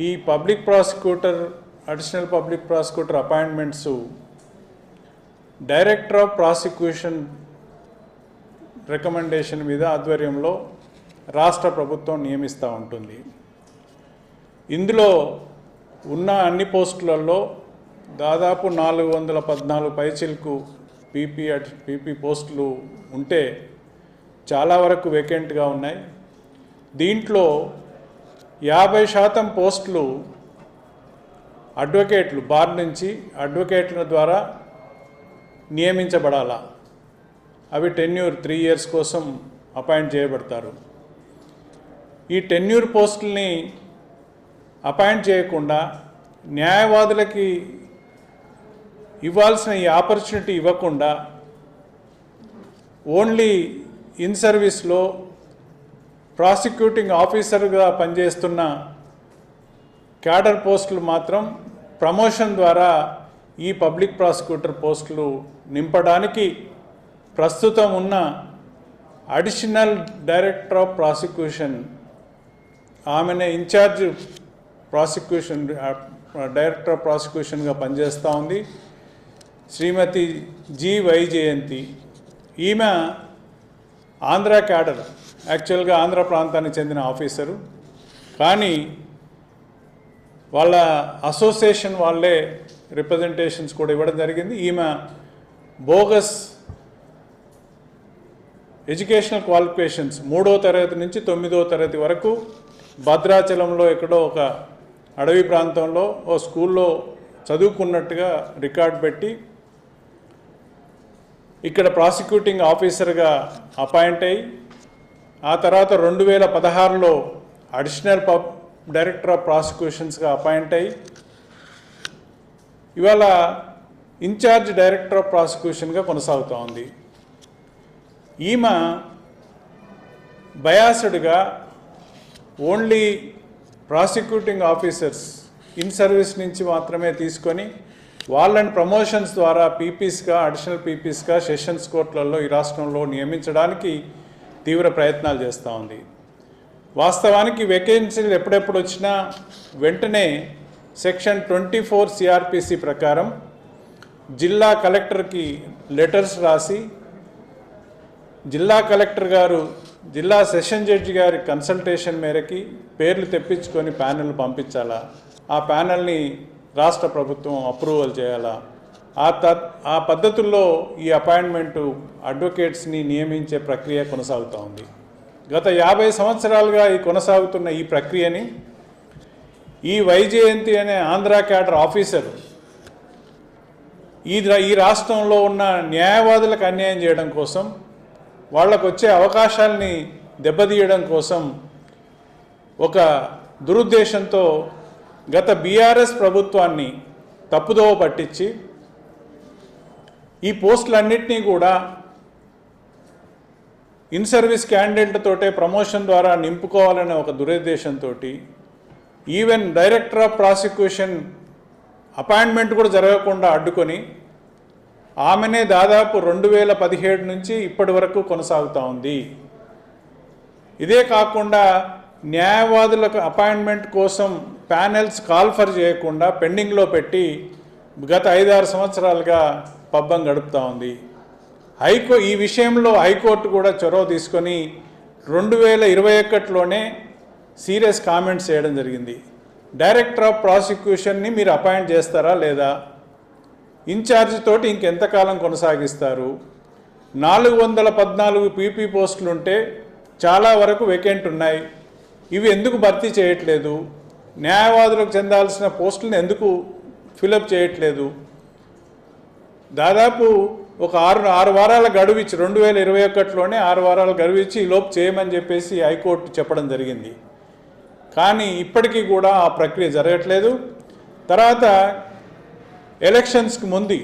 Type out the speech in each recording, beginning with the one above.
ఈ public prosecutor additional public prosecutor appointments director of prosecution recommendation మీద ఆధ్వర్యంలో రాష్ట్ర ప్రభుత్వం నియమిస్తూ ఉంటుంది. ఇందులో ఉన్న అన్ని పోస్టులలో దాదాపు నాలుగు వందల పద్నాలుగు పైచిలకు పీపీ అడ్- పీపీ పోస్టులు ఉంటే చాలా వరకు వేకెంట్గా ఉన్నాయి. దీంట్లో యాభై శాతం పోస్టులు అడ్వకేట్లు బార్ నుంచి అడ్వకేట్ల ద్వారా నియమించబడాలా? అవి టెన్యూర్ త్రీ ఇయర్స్ కోసం అపాయింట్ చేయబడతారు. ఈ టెన్యూర్ పోస్టుల్ని అపాయింట్ చేయకుండా న్యాయవాదులకి ఇవ్వాల్సిన ఈ ఆపర్చునిటీ ఇవ్వకుండా ఓన్లీ ఇన్ సర్వీస్లో ప్రాసిక్యూటింగ్ ఆఫీసర్గా పనిచేస్తున్న క్యాడర్ పోస్టులు మాత్రం ప్రమోషన్ ద్వారా ఈ పబ్లిక్ ప్రాసిక్యూటర్ పోస్టులు నింపడానికి ప్రస్తుతం ఉన్న అడిషనల్ డైరెక్టర్ ఆఫ్ ప్రాసిక్యూషన్ ఆమెనే ఇన్ఛార్జ్ ప్రాసిక్యూషన్ డైరెక్టర్ ఆఫ్ ప్రాసిక్యూషన్గా పనిచేస్తూ ఉంది. శ్రీమతి జి. వైజయంతి ఈమె ఆంధ్ర క్యాడర్. యాక్చువల్గా ఆంధ్ర ప్రాంతానికి చెందిన ఆఫీసరు. కానీ వాళ్ళ అసోసియేషన్ వాళ్ళే రిప్రజెంటేషన్స్ కూడా ఇవ్వడం జరిగింది. ఈమె బోగస్ ఎడ్యుకేషనల్ క్వాలిఫికేషన్స్ మూడో తరగతి నుంచి తొమ్మిదో తరగతి వరకు భద్రాచలంలో ఎక్కడో ఒక అడవి ప్రాంతంలో ఓ స్కూల్లో చదువుకున్నట్టుగా రికార్డ్ పెట్టి ఇక్కడ ప్రాసిక్యూటింగ్ ఆఫీసర్గా అపాయింట్ అయ్యి ఆ తర్వాత రెండు వేల పదహారులో అడిషనల్ పబ్ డైరెక్టర్ ఆఫ్ ప్రాసిక్యూషన్స్గా అపాయింట్ అయ్యి ఇవాళ ఇన్ఛార్జ్ డైరెక్టర్ ఆఫ్ ప్రాసిక్యూషన్గా కొనసాగుతూ ఉంది. ఈమె బయాస్డ్గా only prosecuting officers in service నుంచి మాత్రమే తీసుకొని వాళ్ళని ప్రమోషన్స్ ద్వారా పీపీస్గా అడిషనల్ పీపీస్గా సెషన్స్ కోర్టులలో ఈ రాష్ట్రంలో నియమించడానికి తీవ్ర ప్రయత్నాలు చేస్తూ ఉంది. వాస్తవానికి వేకెన్సీలు ఎప్పుడెప్పుడు వచ్చినా వెంటనే సెక్షన్ ట్వంటీ ఫోర్ సిఆర్పిసి ప్రకారం జిల్లా కలెక్టర్కి లెటర్స్ రాసి జిల్లా కలెక్టర్ గారు జిల్లా సెషన్ జడ్జి గారి కన్సల్టేషన్ మేరకి పేర్లు తెప్పించుకొని ప్యానెల్ పంపించాలా? ఆ ప్యానెల్ని రాష్ట్ర ప్రభుత్వం అప్రూవల్ చేయాలా? ఆ త ఆ పద్ధతుల్లో ఈ అపాయింట్మెంటు అడ్వకేట్స్ని నియమించే ప్రక్రియ కొనసాగుతూ ఉంది. గత యాభై సంవత్సరాలుగా ఈ కొనసాగుతున్న ఈ ప్రక్రియని ఈ వైజయంతి అనే ఆంధ్ర క్యాడర్ ఆఫీసర్ ఈ ఈ రాష్ట్రంలో ఉన్న న్యాయవాదులకు అన్యాయం చేయడం కోసం వాళ్ళకు వచ్చే అవకాశాలని దెబ్బతీయడం కోసం ఒక దురుద్దేశంతో గత బీఆర్ఎస్ ప్రభుత్వాన్ని తప్పుదోవ పట్టించి ఈ పోస్టులన్నింటినీ కూడా ఇన్ సర్వీస్ క్యాండిడేట్తోటే ప్రమోషన్ ద్వారా నింపుకోవాలనే ఒక దురుద్దేశంతో even director of prosecution appointment కూడా జరగకుండా అడ్డుకొని ఆమెనే దాదాపు రెండు వేల పదిహేడు నుంచి ఇప్పటి వరకు కొనసాగుతూ ఉంది. ఇదే కాకుండా న్యాయవాదులకు అపాయింట్మెంట్ కోసం ప్యానెల్స్ కాల్ఫర్ చేయకుండా పెండింగ్లో పెట్టి గత ఐదారు సంవత్సరాలుగా పబ్బం గడుపుతూ ఉంది. హైకో ఈ విషయంలో హైకోర్టు కూడా చొరవ తీసుకొని రెండు వేల ఇరవై ఒకటిలోనే సీరియస్ కామెంట్స్ చేయడం జరిగింది. డైరెక్టర్ ఆఫ్ ప్రాసిక్యూషన్ని మీరు అపాయింట్ చేస్తారా లేదా? ఇన్ఛార్జ్ తోటి ఇంకెంతకాలం కొనసాగిస్తారు? నాలుగు వందల పద్నాలుగు పీపీ పోస్టులు ఉంటే చాలా వరకు వేకెంట్ ఉన్నాయి. ఇవి ఎందుకు భర్తీ చేయట్లేదు? న్యాయవాదులకు చెందాల్సిన పోస్టులను ఎందుకు ఫిలప్ చేయట్లేదు? దాదాపు ఒక ఆరు ఆరు వారాల గడువు ఇచ్చి రెండు వేల ఇరవై ఒకటిలోనే ఆరు వారాల గడువు ఇచ్చి లోపు చేయమని చెప్పేసి హైకోర్టు చెప్పడం జరిగింది. కానీ ఇప్పటికీ కూడా ఆ ప్రక్రియ జరగట్లేదు. తర్వాత ఎలక్షన్స్కి ముందు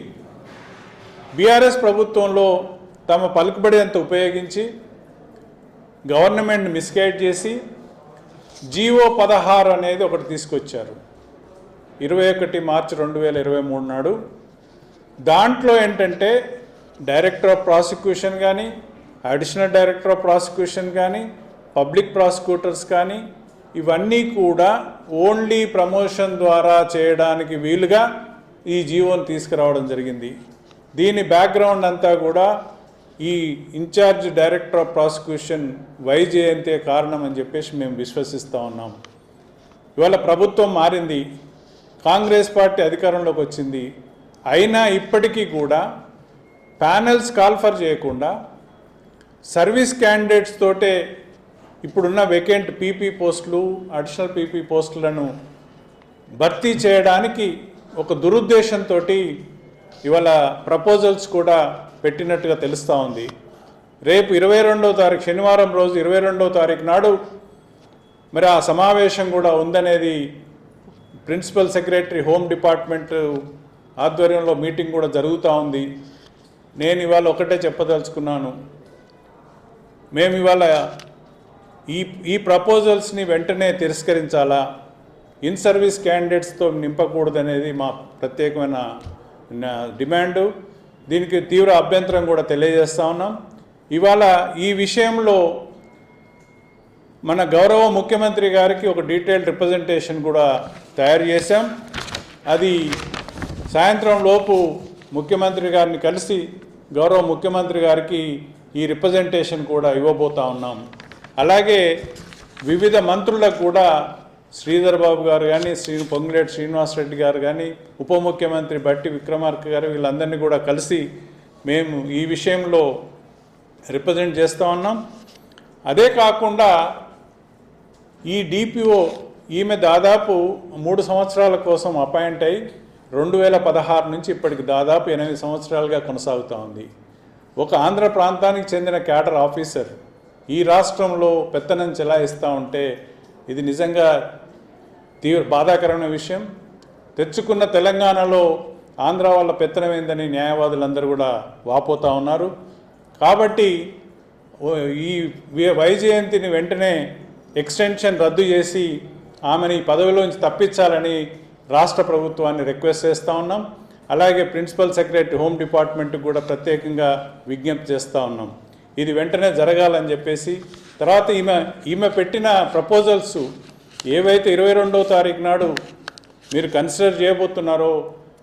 బీఆర్ఎస్ ప్రభుత్వంలో తమ పలుకుబడి అంత ఉపయోగించి గవర్నమెంట్ మిస్గైడ్ చేసి జీవో పదహారు అనేది ఒకటి తీసుకొచ్చారు. ఇరవై ఒకటి మార్చి రెండు వేల ఇరవై మూడు నాడు దాంట్లో ఏంటంటే డైరెక్టర్ ఆఫ్ ప్రాసిక్యూషన్ కానీ అడిషనల్ డైరెక్టర్ ఆఫ్ ప్రాసిక్యూషన్ కానీ పబ్లిక్ ప్రాసిక్యూటర్స్ కానీ ఇవన్నీ కూడా ఓన్లీ ప్రమోషన్ ద్వారా చేయడానికి వీలుగా ఈ జీవోని తీసుకురావడం జరిగింది. దీని బ్యాక్గ్రౌండ్ అంతా కూడా ఈ in charge director of prosecution వైజయంతే కారణం అని చెప్పేసి మేము విశ్వసిస్తూ ఉన్నాం. ఇవాళ ప్రభుత్వం మారింది. కాంగ్రెస్ పార్టీ అధికారంలోకి వచ్చింది. అయినా ఇప్పటికీ కూడా ప్యానెల్స్ కాల్ఫర్ చేయకుండా సర్వీస్ క్యాండిడేట్స్ తోటే ఇప్పుడున్న వేకెంట్ పీపీ పోస్టులు అడిషనల్ పీపీ పోస్టులను భర్తీ చేయడానికి ఒక దురుద్దేశంతో ఇవాళ ప్రపోజల్స్ కూడా పెట్టినట్టుగా తెలుస్తూ ఉంది. రేపు ఇరవై రెండవ తారీఖు శనివారం రోజు ఇరవై రెండవ తారీఖు నాడు మరి ఆ సమావేశం కూడా ఉందనేది ప్రిన్సిపల్ సెక్రటరీ హోమ్ డిపార్ట్మెంట్ ఆధ్వర్యంలో మీటింగ్ కూడా జరుగుతూ ఉంది. నేను ఇవాళ ఒకటే చెప్పదలుచుకున్నాను. మేము ఇవాళ ఈ ఈ ప్రపోజల్స్ని వెంటనే తిరస్కరించాలా? ఇన్ సర్వీస్ క్యాండిడేట్స్తో నింపకూడదనేది మా ప్రత్యేకమైన డిమాండు. దీనికి తీవ్ర అభ్యంతరం కూడా తెలియజేస్తా ఉన్నాం. ఇవాళ ఈ విషయంలో మన గౌరవ ముఖ్యమంత్రి గారికి ఒక డీటెయిల్డ్ రిప్రజెంటేషన్ కూడా తయారు చేశాం. అది సాయంత్రం లోపు ముఖ్యమంత్రి గారిని కలిసి గౌరవ ముఖ్యమంత్రి గారికి ఈ రిప్రజెంటేషన్ కూడా ఇవ్వబోతా ఉన్నాం. అలాగే వివిధ మంత్రులకు కూడా శ్రీధర్ బాబు గారు కానీ శ్రీ పొంగులేటి శ్రీనివాసరెడ్డి గారు కానీ ఉప ముఖ్యమంత్రి బట్టి విక్రమార్క గారు వీళ్ళందరినీ కూడా కలిసి మేము ఈ విషయంలో రిప్రజెంట్ చేస్తూ ఉన్నాం. అదే కాకుండా ఈ డిపిఓ ఈమె దాదాపు మూడు సంవత్సరాల కోసం అపాయింట్ అయి రెండు వేల పదహారు నుంచి ఇప్పటికి దాదాపు ఎనిమిది సంవత్సరాలుగా కొనసాగుతూ ఉంది. ఒక ఆంధ్ర ప్రాంతానికి చెందిన క్యాడర్ ఆఫీసర్ ఈ రాష్ట్రంలో పెత్తనం చెలాయిస్తూ ఉంటే ఇది నిజంగా తీవ్ర బాధాకరమైన విషయం. తెచ్చుకున్న తెలంగాణలో ఆంధ్ర వాళ్ళ పెత్తనమైందని న్యాయవాదులందరూ కూడా వాపోతూ ఉన్నారు. కాబట్టి ఈ వైజయంతిని వెంటనే ఎక్స్టెన్షన్ రద్దు చేసి ఆమెని పదవిలోంచి తప్పించాలని రాష్ట్ర ప్రభుత్వాన్ని రిక్వెస్ట్ చేస్తూ ఉన్నాం. అలాగే ప్రిన్సిపల్ సెక్రటరీ హోమ్ డిపార్ట్మెంట్కి కూడా ప్రత్యేకంగా విజ్ఞప్తి చేస్తూ ఉన్నాం. ఇది వెంటనే జరగాలని చెప్పేసి తర్వాత ఈమె ఈమె పెట్టిన ప్రపోజల్స్ ఏవైతే ఇరవై రెండవ తారీఖు నాడు మీరు కన్సిడర్ చేయబోతున్నారో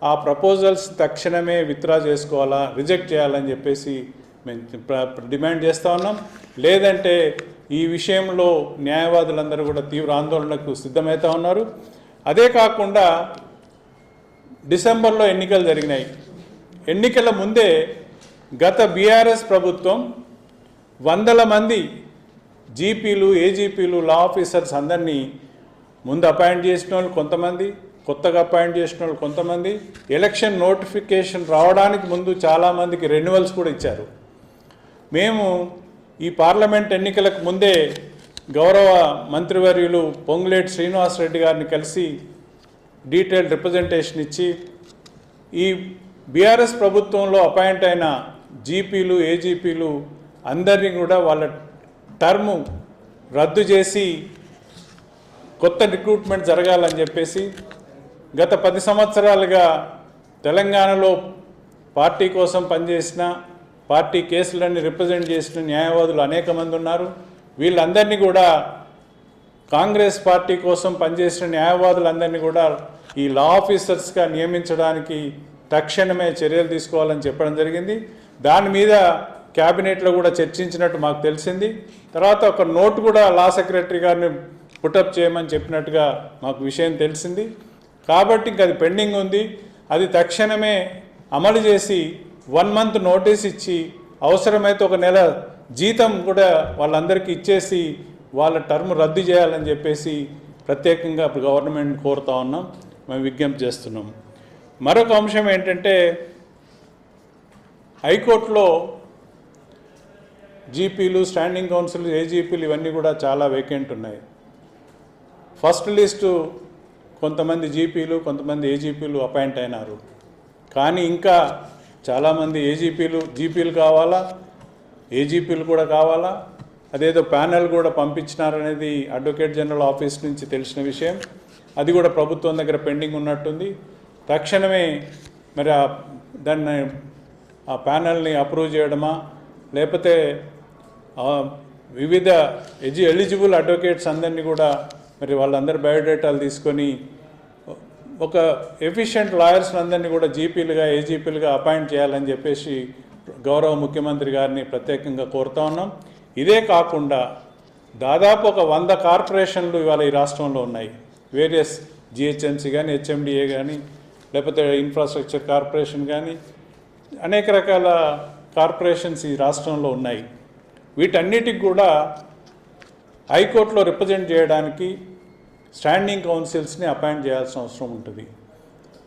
ఆ ప్రపోజల్స్ తక్షణమే విత్డ్రా చేసుకోవాలా రిజెక్ట్ చేయాలని చెప్పేసి మేము డిమాండ్ చేస్తూ ఉన్నాం. లేదంటే ఈ విషయంలో న్యాయవాదులందరూ కూడా తీవ్ర ఆందోళనకు సిద్ధమవుతా ఉన్నారు. అదే కాకుండా డిసెంబర్లో ఎన్నికలు జరిగినాయి. ఎన్నికల ముందే గత బీఆర్ఎస్ ప్రభుత్వం వందల మంది జీపీలు ఏజీపీలు లా ఆఫీసర్స్ అందరినీ ముందు అపాయింట్ చేసిన వాళ్ళు కొంతమంది కొత్తగా అపాయింట్ చేసిన వాళ్ళు కొంతమంది. ఎలక్షన్ నోటిఫికేషన్ రావడానికి ముందు చాలామందికి రెన్యువల్స్ కూడా ఇచ్చారు. మేము ఈ పార్లమెంట్ ఎన్నికలకు ముందే గౌరవ మంత్రివర్యులు పొంగులేటి శ్రీనివాసరెడ్డి గారిని కలిసి డీటెయిల్డ్ రిప్రజెంటేషన్ ఇచ్చి ఈ బీఆర్ఎస్ ప్రభుత్వంలో అపాయింట్ అయిన జీపీలు ఏజీపీలు అందరినీ కూడా వాళ్ళ టర్ము రద్దు చేసి కొత్త రిక్రూట్మెంట్ జరగాలని చెప్పేసి గత పది సంవత్సరాలుగా తెలంగాణలో పార్టీ కోసం పనిచేసిన పార్టీ కేసులన్నీ రిప్రజెంట్ చేసిన న్యాయవాదులు అనేక మంది ఉన్నారు. వీళ్ళందరినీ కూడా కాంగ్రెస్ పార్టీ కోసం పనిచేసిన న్యాయవాదులందరినీ కూడా ఈ లా ఆఫీసర్స్గా నియమించడానికి తక్షణమే చర్యలు తీసుకోవాలని చెప్పడం జరిగింది. దాని మీద క్యాబినెట్లో కూడా చర్చించినట్టు మాకు తెలిసింది. తర్వాత ఒక నోట్ కూడా లా సెక్రటరీ గారిని పుటప్ చేయమని చెప్పినట్టుగా మాకు విషయం తెలిసింది. కాబట్టి ఇంక అది పెండింగ్ ఉంది. అది తక్షణమే అమలు చేసి వన్ మంత్ నోటీస్ ఇచ్చి అవసరమైతే ఒక నెల జీతం కూడా వాళ్ళందరికీ ఇచ్చేసి వాళ్ళ టర్మ్ రద్దు చేయాలని చెప్పేసి ప్రత్యేకంగా గవర్నమెంట్ కోరుతా ఉన్నాం. మేము విజ్ఞప్తి చేస్తున్నాం. మరొక అంశం ఏంటంటే హైకోర్టులో జీపీలు స్టాండింగ్ కౌన్సిల్ ఏజీపీలు ఇవన్నీ కూడా చాలా వేకెంట్ ఉన్నాయి. ఫస్ట్ లిస్టు కొంతమంది జీపీలు కొంతమంది ఏజీపీలు అపాయింట్ అయినారు. కానీ ఇంకా చాలామంది ఏజీపీలు జీపీలు కావాలా? ఏజీపీలు కూడా కావాలా? అదేదో ప్యానెల్ కూడా పంపించినారనేది అడ్వకేట్ జనరల్ ఆఫీస్ నుంచి తెలిసిన విషయం. అది కూడా ప్రభుత్వం దగ్గర పెండింగ్ ఉన్నట్టుంది. తక్షణమే మరి ఆ దాన్ని ఆ ప్యానెల్ని అప్రూవ్ చేయడమా? లేకపోతే వివిధ ఎజి ఎలిజిబుల్ అడ్వకేట్స్ అందరినీ కూడా మరి వాళ్ళందరి బయోడేటాలు తీసుకొని ఒక ఎఫిషియెంట్ లాయర్స్ అందరినీ కూడా జీపీలుగా ఏజీపీలుగా అపాయింట్ చేయాలని చెప్పేసి గౌరవ ముఖ్యమంత్రి గారిని ప్రత్యేకంగా కోరుతా ఉన్నాం. ఇదే కాకుండా దాదాపు ఒక వంద కార్పొరేషన్లు ఇవాళ ఈ రాష్ట్రంలో ఉన్నాయి. వేరియస్ జిహెచ్ఎంసీ కానీ హెచ్ఎండిఏ కానీ లేకపోతే ఇన్ఫ్రాస్ట్రక్చర్ కార్పొరేషన్ కానీ అనేక రకాల కార్పొరేషన్స్ ఈ రాష్ట్రంలో ఉన్నాయి. వీటన్నిటికి కూడా హైకోర్టులో రిప్రజెంట్ చేయడానికి స్టాండింగ్ కౌన్సిల్స్ని అపాయింట్ చేయాల్సిన అవసరం ఉంటుంది.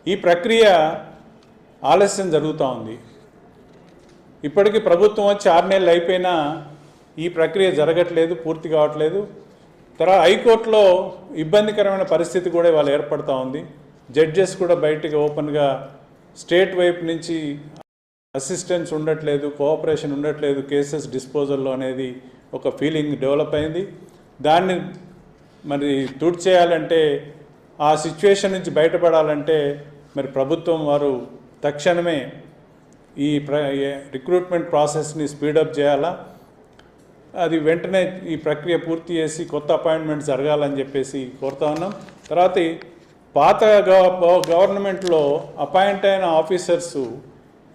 ఈ ప్రక్రియ ఆలస్యం జరుగుతూ ఉంది. ఇప్పటికీ ప్రభుత్వం వచ్చి ఆరు నెలలు అయిపోయినా ఈ ప్రక్రియ జరగట్లేదు పూర్తి కావట్లేదు. తర్వాత హైకోర్టులో ఇబ్బందికరమైన పరిస్థితి కూడా ఇవాళ ఏర్పడుతూ ఉంది. జడ్జెస్ కూడా బయటికి ఓపెన్గా స్టేట్ వైపు నుంచి అసిస్టెన్స్ ఉండట్లేదు కోఆపరేషన్ ఉండట్లేదు కేసెస్ డిస్పోజల్లో అనేది ఒక ఫీలింగ్ డెవలప్ అయింది. దాన్ని మరి తుడిచేయాలంటే ఆ సిచ్యువేషన్ నుంచి బయటపడాలంటే మరి ప్రభుత్వం వారు తక్షణమే ఈ ప్ర రిక్రూట్మెంట్ ప్రాసెస్ని స్పీడప్ చేయాలా? అది వెంటనే ఈ ప్రక్రియ పూర్తి చేసి కొత్త అపాయింట్మెంట్ జరగాలని చెప్పేసి కోరుతా ఉన్నాం. తర్వాత పాత గవ- గవర్నమెంట్లో అపాయింట్ అయిన ఆఫీసర్స్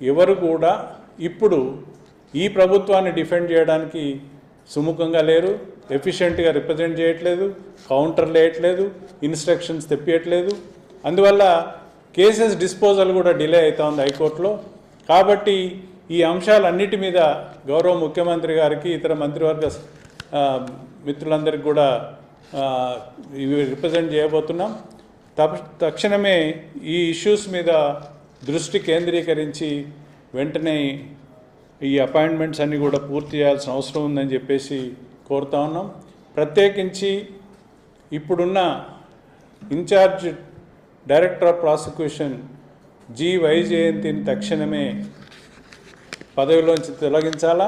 ఎవరు కూడా ఇప్పుడు ఈ ప్రభుత్వాన్ని డిఫెండ్ చేయడానికి సుముఖంగా లేరు ఎఫిషియెంట్గా రిప్రజెంట్ చేయట్లేదు కౌంటర్లు వేయట్లేదు ఇన్స్ట్రక్షన్స్ తెప్పియట్లేదు. అందువల్ల కేసెస్ డిస్పోజల్ కూడా డిలే అవుతా ఉంది హైకోర్టులో. కాబట్టి ఈ అంశాలన్నిటి మీద గౌరవ ముఖ్యమంత్రి గారికి ఇతర మంత్రివర్గ మిత్రులందరికీ కూడా ఇవి రిప్రజెంట్ చేయబోతున్నాం. తక్షణమే ఈ ఇష్యూస్ మీద దృష్టి కేంద్రీకరించి వెంటనే ఈ అపాయింట్మెంట్స్ అన్నీ కూడా పూర్తి చేయాల్సిన అవసరం ఉందని చెప్పేసి కోరుతా ఉన్నాం. ప్రత్యేకించి ఇప్పుడున్న in charge director of prosecution G వైజయంతిని తక్షణమే పదవిలోంచి తొలగించాలా?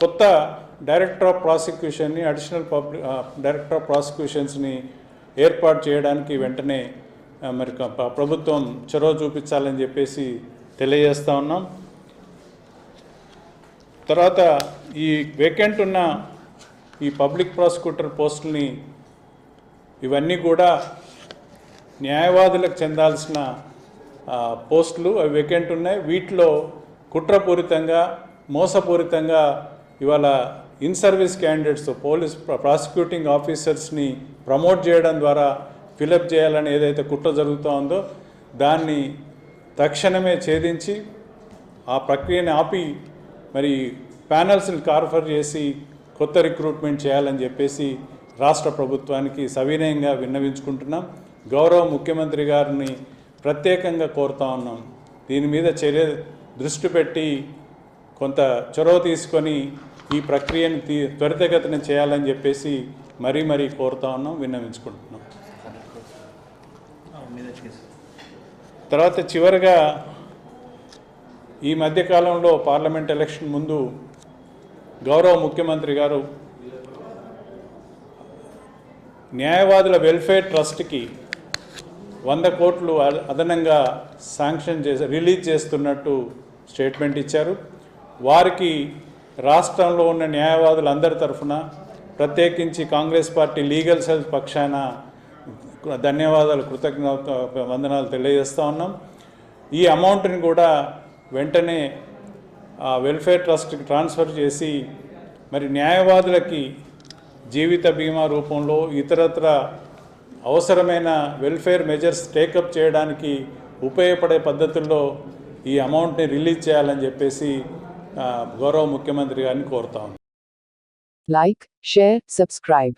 కొత్త డైరెక్టర్ ఆఫ్ ప్రాసిక్యూషన్ని అడిషనల్ పబ్లిక్ డైరెక్టర్ ఆఫ్ ప్రాసిక్యూషన్స్ని ఏర్పాటు చేయడానికి వెంటనే మరి ప్రభుత్వం చొరవ చూపించాలని చెప్పేసి తెలియజేస్తా ఉన్నాం. తర్వాత ఈ వేకెంట్ ఉన్న ఈ పబ్లిక్ ప్రాసిక్యూటర్ పోస్టుల్ని ఇవన్నీ కూడా న్యాయవాదులకు చెందాల్సిన పోస్టులు అవి వేకెంట్ ఉన్నాయి. వీటిలో కుట్రపూరితంగా మోసపూరితంగా ఇవాళ in service candidates police prosecuting ఆఫీసర్స్ని promote చేయడం ద్వారా ఫిలప్ చేయాలని ఏదైతే కుట్ర జరుగుతూ ఉందో దాన్ని తక్షణమే ఛేదించి ఆ ప్రక్రియని ఆపి మరి ప్యానల్స్ని కార్ఫర్ చేసి కొత్త రిక్రూట్మెంట్ చేయాలని చెప్పేసి రాష్ట్ర ప్రభుత్వానికి సవినయంగా విన్నవించుకుంటున్నాం. గౌరవ ముఖ్యమంత్రి గారిని ప్రత్యేకంగా కోరుతా ఉన్నాం. దీని మీద చర్య దృష్టి పెట్టి కొంత చొరవ తీసుకొని ఈ ప్రక్రియను తీ త్వరితగతిన చేయాలని చెప్పేసి మరీ మరీ కోరుతా ఉన్నాం విన్నవించుకుంటున్నాం. తర్వాత చివరిగా ఈ మధ్యకాలంలో పార్లమెంట్ ఎలక్షన్ ముందు గౌరవ ముఖ్యమంత్రి గారు న్యాయవాదుల వెల్ఫేర్ ట్రస్ట్కి వంద కోట్లు అద- అదనంగా శాంక్షన్ చేసి రిలీజ్ చేస్తున్నట్టు స్టేట్మెంట్ ఇచ్చారు. వారికి రాష్ట్రంలో ఉన్న న్యాయవాదులందరి తరఫున ప్రత్యేకించి కాంగ్రెస్ పార్టీ లీగల్ సెల్ పక్షాన ధన్యవాదాలు కృతజ్ఞత వందనాలు తెలియజేస్తూ ఉన్నాం. ఈ అమౌంట్ని కూడా వెంటనే ఆ వెల్ఫేర్ ట్రస్ట్కి ట్రాన్స్ఫర్ చేసి మరి న్యాయవాదులకి జీవిత బీమా రూపంలో ఇతరత్ర అవసరమైన వెల్ఫేర్ మెజర్స్ టేకప్ చేయడానికి ఉపయోగపడే పద్ధతుల్లో ఈ అమౌంట్ని రిలీజ్ చేయాలని చెప్పేసి గౌరవ ముఖ్యమంత్రి గారిని కోరుతా లైక్ షేర్ సబ్స్క్రైబ్.